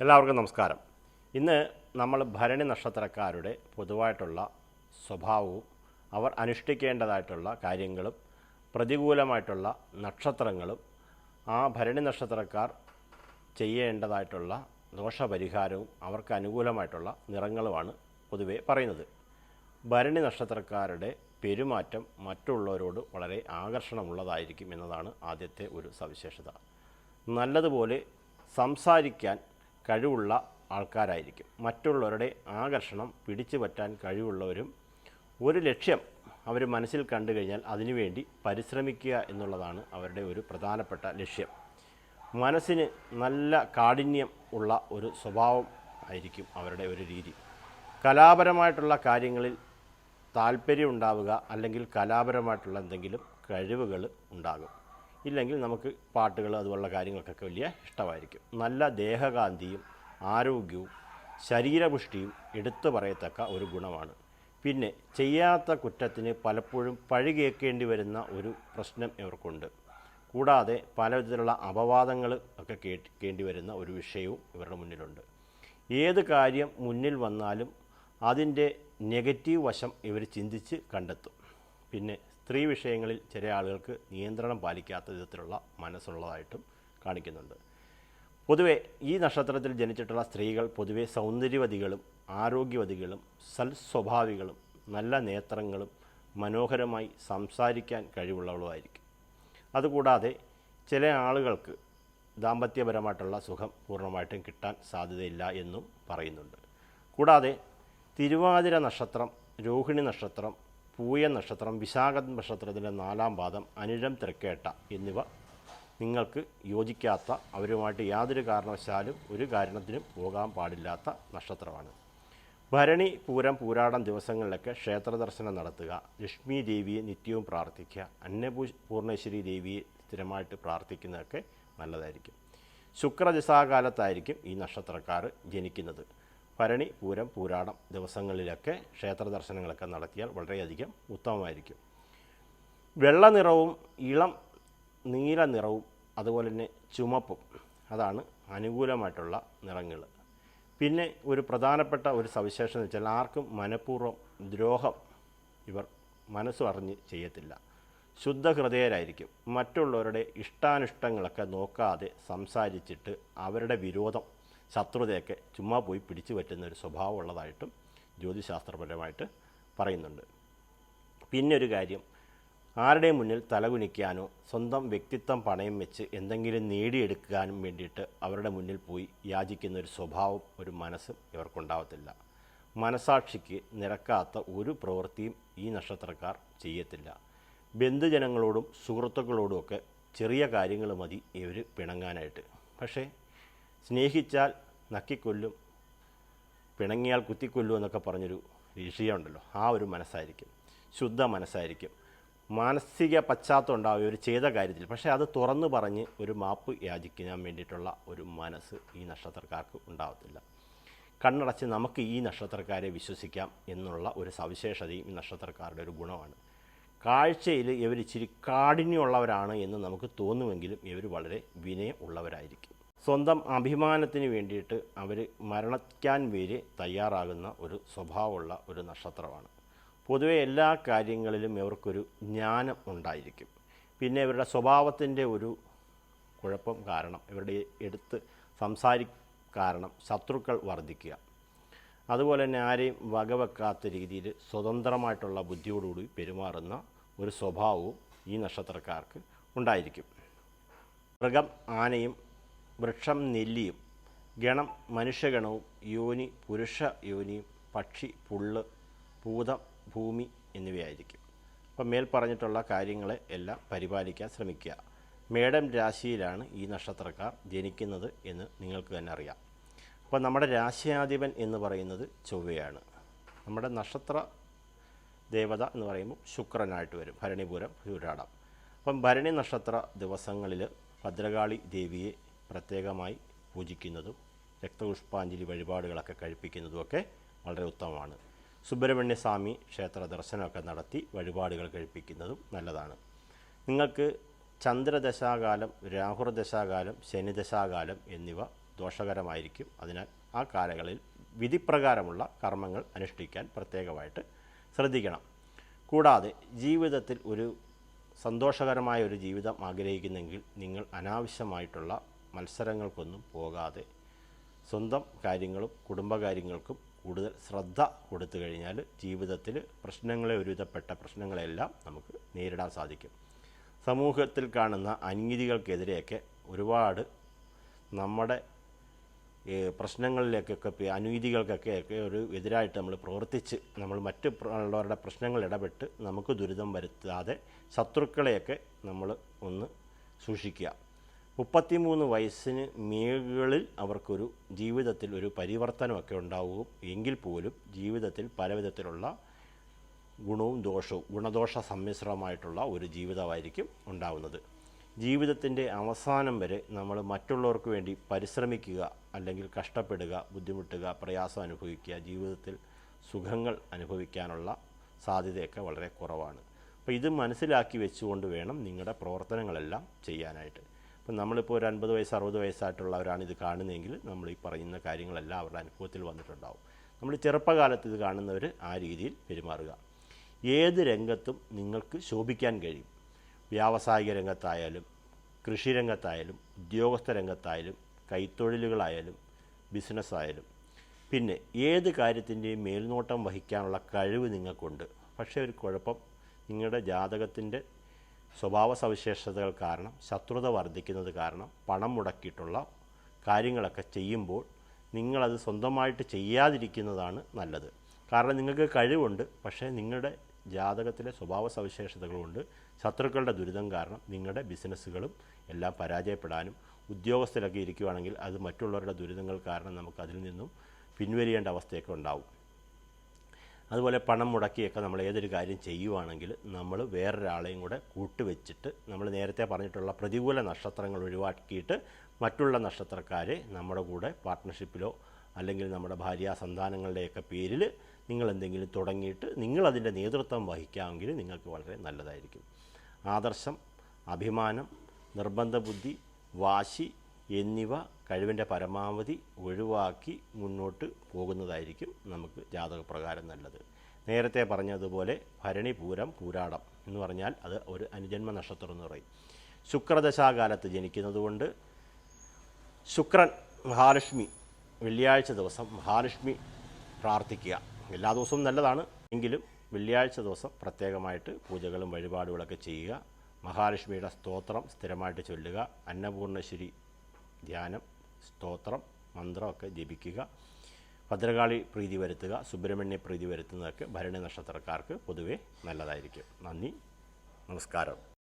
എല്ലാവർക്കും നമസ്കാരം. ഇന്ന് നമ്മൾ ഭരണി നക്ഷത്രക്കാരുടെ പൊതുവായിട്ടുള്ള സ്വഭാവവും അവർ അനുഷ്ഠിക്കേണ്ടതായിട്ടുള്ള കാര്യങ്ങളും പ്രതികൂലമായിട്ടുള്ള നക്ഷത്രങ്ങളും ആ ഭരണി നക്ഷത്രക്കാർ ചെയ്യേണ്ടതായിട്ടുള്ള ദോഷപരിഹാരവും അവർക്ക് അനുകൂലമായിട്ടുള്ള നിറങ്ങളുമാണ് പൊതുവേ പറയുന്നത്. ഭരണി നക്ഷത്രക്കാരുടെ പെരുമാറ്റം മറ്റുള്ളവരോട് വളരെ ആകർഷണമുള്ളതായിരിക്കും എന്നതാണ് ആദ്യത്തെ ഒരു സവിശേഷത. നല്ലതുപോലെ സംസാരിക്കാൻ കഴിവുള്ള ആൾക്കാരായിരിക്കും. മറ്റുള്ളവരുടെ ആകർഷണം പിടിച്ചു പറ്റാൻ കഴിവുള്ളവരും ഒരു ലക്ഷ്യം അവർ മനസ്സിൽ കണ്ടു കഴിഞ്ഞാൽ അതിനുവേണ്ടി പരിശ്രമിക്കുക എന്നുള്ളതാണ് അവരുടെ ഒരു പ്രധാനപ്പെട്ട ലക്ഷ്യം. മനസ്സിന് നല്ല കാഠിന്യം ഉള്ള ഒരു സ്വഭാവം ആയിരിക്കും അവരുടെ ഒരു രീതി. കലാപരമായിട്ടുള്ള കാര്യങ്ങളിൽ താല്പര്യം ഉണ്ടാവുക അല്ലെങ്കിൽ കലാപരമായിട്ടുള്ള എന്തെങ്കിലും കഴിവുകൾ ഉണ്ടാകും. ഇല്ലെങ്കിൽ നമുക്ക് പാട്ടുകൾ അതുപോലുള്ള കാര്യങ്ങൾക്കൊക്കെ വലിയ ഇഷ്ടമായിരിക്കും. നല്ല ദേഹകാന്തിയും ആരോഗ്യവും ശരീരപുഷ്ടിയും എടുത്തു പറയത്തക്ക ഒരു ഗുണമാണ്. പിന്നെ ചെയ്യാത്ത കുറ്റത്തിന് പലപ്പോഴും പഴി കേൾക്കേണ്ടി വരുന്ന ഒരു പ്രശ്നം ഇവർക്കുണ്ട്. കൂടാതെ പലവിധത്തിലുള്ള അപവാദങ്ങൾ ഒക്കെ കേൾക്കേണ്ടി വരുന്ന ഒരു വിഷയവും ഇവരുടെ മുന്നിലുണ്ട്. ഏത് കാര്യം മുന്നിൽ വന്നാലും അതിന്റെ നെഗറ്റീവ് വശം ഇവർ ചിന്തിച്ച് കണ്ടെത്തും. പിന്നെ സ്ത്രീ വിഷയങ്ങളിൽ ചില ആളുകൾക്ക് നിയന്ത്രണം പാലിക്കാത്ത വിധത്തിലുള്ള മനസ്സുള്ളതായിട്ടും കാണിക്കുന്നുണ്ട്. പൊതുവെ ഈ നക്ഷത്രത്തിൽ ജനിച്ചിട്ടുള്ള സ്ത്രീകൾ പൊതുവെ സൗന്ദര്യവതികളും ആരോഗ്യവതികളും സൽസ്വഭാവികളും നല്ല നേത്രങ്ങളും മനോഹരമായി സംസാരിക്കാൻ കഴിവുള്ളവളുമായിരിക്കും. അതുകൂടാതെ ചില ആളുകൾക്ക് ദാമ്പത്യപരമായിട്ടുള്ള സുഖം പൂർണമായിട്ടും കിട്ടാൻ സാധ്യതയില്ല എന്നും പറയുന്നുണ്ട്. കൂടാതെ തിരുവാതിര നക്ഷത്രം രോഹിണി നക്ഷത്രം പൂയ നക്ഷത്രം വിശാഖ നക്ഷത്രത്തിന്റെ നാലാം പാദം അനിഴം തിരക്കേട്ട എന്നിവ നിങ്ങൾക്ക് യോജിക്കാത്ത അവരുമായിട്ട് യാതൊരു കാരണവശാലും ഒരു കാരണത്തിനും പോകാൻ പാടില്ലാത്ത നക്ഷത്രമാണ്. ഭരണി പൂരം പൂരാടം ദിവസങ്ങളിലൊക്കെ ക്ഷേത്ര ദർശനം നടത്തുക ലക്ഷ്മി ദേവിയെ നിത്യവും പ്രാർത്ഥിക്കുക അന്നപൂ പൂർണേശ്വരി ദേവിയെ സ്ഥിരമായിട്ട് പ്രാർത്ഥിക്കുന്നതൊക്കെ നല്ലതായിരിക്കും. ശുക്രദിശാകാലത്തായിരിക്കും ഈ നക്ഷത്രക്കാർ ജനിക്കുന്നത്. ഭരണി പൂരം പൂരാടം ദിവസങ്ങളിലൊക്കെ ക്ഷേത്ര ദർശനങ്ങളൊക്കെ നടത്തിയാൽ വളരെയധികം ഉത്തമമായിരിക്കും. വെള്ള നിറവും ഇളം നീല നിറവും അതുപോലെ തന്നെ ചുമപ്പും അതാണ് അനുകൂലമായിട്ടുള്ള നിറങ്ങൾ. പിന്നെ ഒരു പ്രധാനപ്പെട്ട ഒരു സവിശേഷത എന്ന് വെച്ചാൽ ആർക്കും മനഃപൂർവം ദ്രോഹം ഇവർ മനസ്സ് അറിഞ്ഞ് ചെയ്യത്തില്ല. ശുദ്ധ ഹൃദയരായിരിക്കും മറ്റുള്ളവരുടെ ഇഷ്ടാനിഷ്ടങ്ങളൊക്കെ നോക്കാതെ സംസാരിച്ചിട്ട് അവരുടെ വിരോധം ശത്രുതയൊക്കെ ചുമ്മാ പോയി പിടിച്ചു പറ്റുന്ന ഒരു സ്വഭാവമുള്ളതായിട്ടും ജ്യോതിശാസ്ത്രപരമായിട്ട് പറയുന്നുണ്ട്. പിന്നെ ഒരു കാര്യം ആരുടെ മുന്നിൽ തലകുനിക്കാനോ സ്വന്തം വ്യക്തിത്വം പണയം വെച്ച് എന്തെങ്കിലും നേടിയെടുക്കാനും വേണ്ടിയിട്ട് അവരുടെ മുന്നിൽ പോയി യാചിക്കുന്ന ഒരു സ്വഭാവം ഒരു മനസ്സും ഇവർക്കുണ്ടാവത്തില്ല. മനസാക്ഷിക്ക് നിരക്കാത്ത ഒരു പ്രവൃത്തിയും ഈ നക്ഷത്രക്കാർ ചെയ്യത്തില്ല. ബന്ധുജനങ്ങളോടും സുഹൃത്തുക്കളോടുമൊക്കെ ചെറിയ കാര്യങ്ങൾ മതി ഇവർ പിണങ്ങാനായിട്ട്. പക്ഷേ സ്നേഹിച്ചാൽ നക്കിക്കൊല്ലും പിണങ്ങിയാൽ കുത്തിക്കൊല്ലും എന്നൊക്കെ പറഞ്ഞൊരു വിഷയമുണ്ടല്ലോ. ആ ഒരു മനസ്സായിരിക്കും. ശുദ്ധ മനസ്സായിരിക്കും. മാനസിക പശ്ചാത്തലം ഉണ്ടാവുക ഒരു ചെയ്ത കാര്യത്തിൽ പക്ഷേ അത് തുറന്നു പറഞ്ഞ് ഒരു മാപ്പ് യാചിക്കാൻ വേണ്ടിയിട്ടുള്ള ഒരു മനസ്സ് ഈ നക്ഷത്രക്കാർക്ക് ഉണ്ടാകത്തില്ല കണ്ണടച്ച് നമുക്ക് ഈ നക്ഷത്രക്കാരെ വിശ്വസിക്കാം എന്നുള്ള ഒരു സവിശേഷതയും ഈ നക്ഷത്രക്കാരുടെ ഒരു ഗുണമാണ്. കാഴ്ചയിൽ ഇവർ ഇച്ചിരി കാഠിന്യമുള്ളവരാണ് എന്ന് നമുക്ക് തോന്നുമെങ്കിലും ഇവർ വളരെ വിനയം ഉള്ളവരായിരിക്കും സ്വന്തം അഭിമാനത്തിന് വേണ്ടിയിട്ട് അവർ മരണിക്കാൻ വരെ തയ്യാറാകുന്ന ഒരു സ്വഭാവമുള്ള ഒരു നക്ഷത്രമാണ്. പൊതുവെ എല്ലാ കാര്യങ്ങളിലും ഇവർക്കൊരു ജ്ഞാനം ഉണ്ടായിരിക്കും. പിന്നെ ഇവരുടെ സ്വഭാവത്തിന്റെ ഒരു കുഴപ്പം കാരണം ഇവരുടെ എടുത്ത് സംസാരി കാരണം ശത്രുക്കൾ വർദ്ധിക്കുക. അതുപോലെ തന്നെ ആരെയും വകവെക്കാത്ത രീതിയിൽ സ്വതന്ത്രമായിട്ടുള്ള ബുദ്ധിയോടുകൂടി പെരുമാറുന്ന ഒരു സ്വഭാവവും ഈ നക്ഷത്രക്കാർക്ക് ഉണ്ടായിരിക്കും. മൃഗം ആനയും വൃക്ഷം നെല്ലിയും ഗണം മനുഷ്യഗണവും യോനി പുരുഷ യോനിയും പക്ഷി പുള്ള് ഭൂതം ഭൂമി എന്നിവയായിരിക്കും. അപ്പം മേൽ പറഞ്ഞിട്ടുള്ള കാര്യങ്ങളെ എല്ലാം പരിപാലിക്കാൻ ശ്രമിക്കുക. മേടം രാശിയിലാണ് ഈ നക്ഷത്രക്കാർ ജനിക്കുന്നത് എന്ന് നിങ്ങൾക്ക് തന്നെ അറിയാം. അപ്പോൾ നമ്മുടെ രാശിയാധിപൻ എന്ന് പറയുന്നത് ചൊവ്വയാണ്. നമ്മുടെ നക്ഷത്ര ദേവത എന്ന് പറയുമ്പോൾ ശുക്രനായിട്ട് വരും ഭരണിപുരം ചൂരാടം അപ്പം ഭരണി നക്ഷത്ര ദിവസങ്ങളിൽ ഭദ്രകാളി ദേവിയെ പ്രത്യേകമായി പൂജിക്കുന്നതും രക്തപുഷ്പാഞ്ജലി വഴിപാടുകളൊക്കെ കഴിപ്പിക്കുന്നതുമൊക്കെ വളരെ ഉത്തമമാണ്. സുബ്രഹ്മണ്യസ്വാമി ക്ഷേത്ര ദർശനമൊക്കെ നടത്തി വഴിപാടുകൾ കഴിപ്പിക്കുന്നതും നല്ലതാണ്. നിങ്ങൾക്ക് ചന്ദ്രദശാകാലം രാഹുർദശാകാലം ശനിദശാകാലം എന്നിവ ദോഷകരമായിരിക്കും. അതിനാൽ ആ കാലങ്ങളിൽ വിധിപ്രകാരമുള്ള കർമ്മങ്ങൾ അനുഷ്ഠിക്കാൻ പ്രത്യേകമായിട്ട് ശ്രദ്ധിക്കണം. കൂടാതെ ജീവിതത്തിൽ ഒരു സന്തോഷകരമായ ഒരു ജീവിതം ആഗ്രഹിക്കുന്നെങ്കിൽ നിങ്ങൾ അനാവശ്യമായിട്ടുള്ള മത്സരങ്ങൾക്കൊന്നും പോകാതെ സ്വന്തം കാര്യങ്ങളും കുടുംബകാര്യങ്ങൾക്കും കൂടുതൽ ശ്രദ്ധ കൊടുത്തു കഴിഞ്ഞാൽ ജീവിതത്തിൽ പ്രശ്നങ്ങളെ ഒരുവിധപ്പെട്ട പ്രശ്നങ്ങളെല്ലാം നമുക്ക് നേരിടാൻ സാധിക്കും. സമൂഹത്തിൽ കാണുന്ന അനീതികൾക്കെതിരെയൊക്കെ ഒരുപാട് നമ്മുടെ പ്രശ്നങ്ങളിലേക്കൊക്കെ അനീതികൾക്കൊക്കെ ഒരു എതിരായിട്ട് നമ്മൾ പ്രവർത്തിച്ച് നമ്മൾ മറ്റ് ഉള്ളവരുടെ പ്രശ്നങ്ങൾ ഇടപെട്ട് നമുക്ക് ദുരിതം വരുത്താതെ ശത്രുക്കളെയൊക്കെ നമ്മൾ ഒന്ന് സൂക്ഷിക്കുക. മുപ്പത്തിമൂന്ന് വയസ്സിന് മുകളിൽ അവർക്കൊരു ജീവിതത്തിൽ ഒരു പരിവർത്തനമൊക്കെ ഉണ്ടാവും എങ്കിൽ പോലും ജീവിതത്തിൽ പലവിധത്തിലുള്ള ഗുണവും ദോഷവും ഗുണദോഷ സമ്മിശ്രമായിട്ടുള്ള ഒരു ജീവിതമായിരിക്കും ഉണ്ടാവുന്നത്. ജീവിതത്തിന്റെ അവസാനം വരെ നമ്മൾ മറ്റുള്ളവർക്ക് വേണ്ടി പരിശ്രമിക്കുക അല്ലെങ്കിൽ കഷ്ടപ്പെടുക ബുദ്ധിമുട്ടുക പ്രയാസം അനുഭവിക്കുക ജീവിതത്തിൽ സുഖങ്ങൾ അനുഭവിക്കാനുള്ള സാധ്യതയൊക്കെ വളരെ കുറവാണ്. അപ്പോൾ ഇത് മനസ്സിലാക്കി വെച്ചുകൊണ്ട് വേണം നിങ്ങളുടെ പ്രവർത്തനങ്ങളെല്ലാം ചെയ്യാനായിട്ട്. ഇപ്പം നമ്മളിപ്പോൾ ഒരു അൻപത് വയസ്സ് അറുപത് വയസ്സായിട്ടുള്ളവരാണ് ഇത് കാണുന്നതെങ്കിൽ നമ്മൾ ഈ പറയുന്ന കാര്യങ്ങളെല്ലാം അവരുടെ അനുഭവത്തിൽ വന്നിട്ടുണ്ടാവും. നമ്മൾ ചെറുപ്പകാലത്ത് ഇത് കാണുന്നവർ ആ രീതിയിൽ പെരുമാറുക. ഏത് രംഗത്തും നിങ്ങൾക്ക് ശോഭിക്കാൻ കഴിയും. വ്യാവസായിക രംഗത്തായാലും കൃഷി രംഗത്തായാലും ഉദ്യോഗസ്ഥ രംഗത്തായാലും കൈത്തൊഴിലുകളായാലും ബിസിനസ്സായാലും. പിന്നെ ഏത് കാര്യത്തിന്റെയും മേൽനോട്ടം വഹിക്കാനുള്ള കഴിവ് നിങ്ങൾക്കുണ്ട്. പക്ഷേ ഒരു കുഴപ്പം നിങ്ങളുടെ ജാതകത്തിന്റെ സ്വഭാവ സവിശേഷതകൾ കാരണം ശത്രുത വർദ്ധിക്കുന്നത് കാരണം പണം മുടക്കിയിട്ടുള്ള കാര്യങ്ങളൊക്കെ ചെയ്യുമ്പോൾ നിങ്ങളത് സ്വന്തമായിട്ട് ചെയ്യാതിരിക്കുന്നതാണ് നല്ലത്. കാരണം നിങ്ങൾക്ക് കഴിവുണ്ട് പക്ഷേ നിങ്ങളുടെ ജാതകത്തിലെ സ്വഭാവ സവിശേഷതകളുണ്ട് ശത്രുക്കളുടെ ദുരിതം കാരണം നിങ്ങളുടെ ബിസിനസ്സുകളും എല്ലാം പരാജയപ്പെടാനും ഉദ്യോഗസ്ഥരൊക്കെ ഇരിക്കുകയാണെങ്കിൽ അത് മറ്റുള്ളവരുടെ ദുരിതങ്ങൾ കാരണം നമുക്ക് അതിൽ നിന്നും പിൻവലിയേണ്ട അവസ്ഥയൊക്കെ ഉണ്ടാവും. അതുപോലെ പണം മുടക്കിയൊക്കെ നമ്മൾ ഏതൊരു കാര്യം ചെയ്യുവാണെങ്കിൽ നമ്മൾ വേറൊരാളെയും കൂടെ കൂട്ടുവെച്ചിട്ട് നമ്മൾ നേരത്തെ പറഞ്ഞിട്ടുള്ള പ്രതികൂല നക്ഷത്രങ്ങൾ ഒഴിവാക്കിയിട്ട് മറ്റുള്ള നക്ഷത്രക്കാരെ നമ്മുടെ കൂടെ പാർട്ട്ണർഷിപ്പിലോ അല്ലെങ്കിൽ നമ്മുടെ ഭാര്യ സന്താനങ്ങളുടെയൊക്കെ പേരിൽ നിങ്ങൾ എന്തെങ്കിലും തുടങ്ങിയിട്ട് നിങ്ങളതിന്റെ നേതൃത്വം വഹിക്കാമെങ്കിൽ നിങ്ങൾക്ക് വളരെ നല്ലതായിരിക്കും. ആദർശം അഭിമാനം നിർബന്ധബുദ്ധി വാശി എന്നിവ കഴിവിന്റെ പരമാവധി ഒഴിവാക്കി മുന്നോട്ട് പോകുന്നതായിരിക്കും നമുക്ക് ജാതകപ്രകാരം നല്ലത്. നേരത്തെ പറഞ്ഞതുപോലെ ഭരണി പൂരം പൂരാടം എന്ന് പറഞ്ഞാൽ അത് ഒരു അനുജന്മ നക്ഷത്രം എന്ന് പറയും. ശുക്രദശാകാലത്ത് ജനിക്കുന്നതുകൊണ്ട് ശുക്രൻ മഹാലക്ഷ്മി വെള്ളിയാഴ്ച ദിവസം മഹാലക്ഷ്മി പ്രാർത്ഥിക്കുക. എല്ലാ ദിവസവും നല്ലതാണ്. എങ്കിലും വെള്ളിയാഴ്ച ദിവസം പ്രത്യേകമായിട്ട് പൂജകളും വഴിപാടുകളൊക്കെ ചെയ്യുക. മഹാലക്ഷ്മിയുടെ സ്തോത്രം സ്ഥിരമായിട്ട് ചൊല്ലുക. അന്നപൂർണശ്വരി ധ്യാനം സ്തോത്രം മന്ത്രമൊക്കെ ജപിക്കുക ഭദ്രകാളി പ്രീതി വരുത്തുക സുബ്രഹ്മണ്യ പ്രീതി വരുത്തുന്നതൊക്കെ ഭരണി നക്ഷത്രക്കാർക്ക് പൊതുവേ നല്ലതായിരിക്കും. നന്ദി നമസ്കാരം.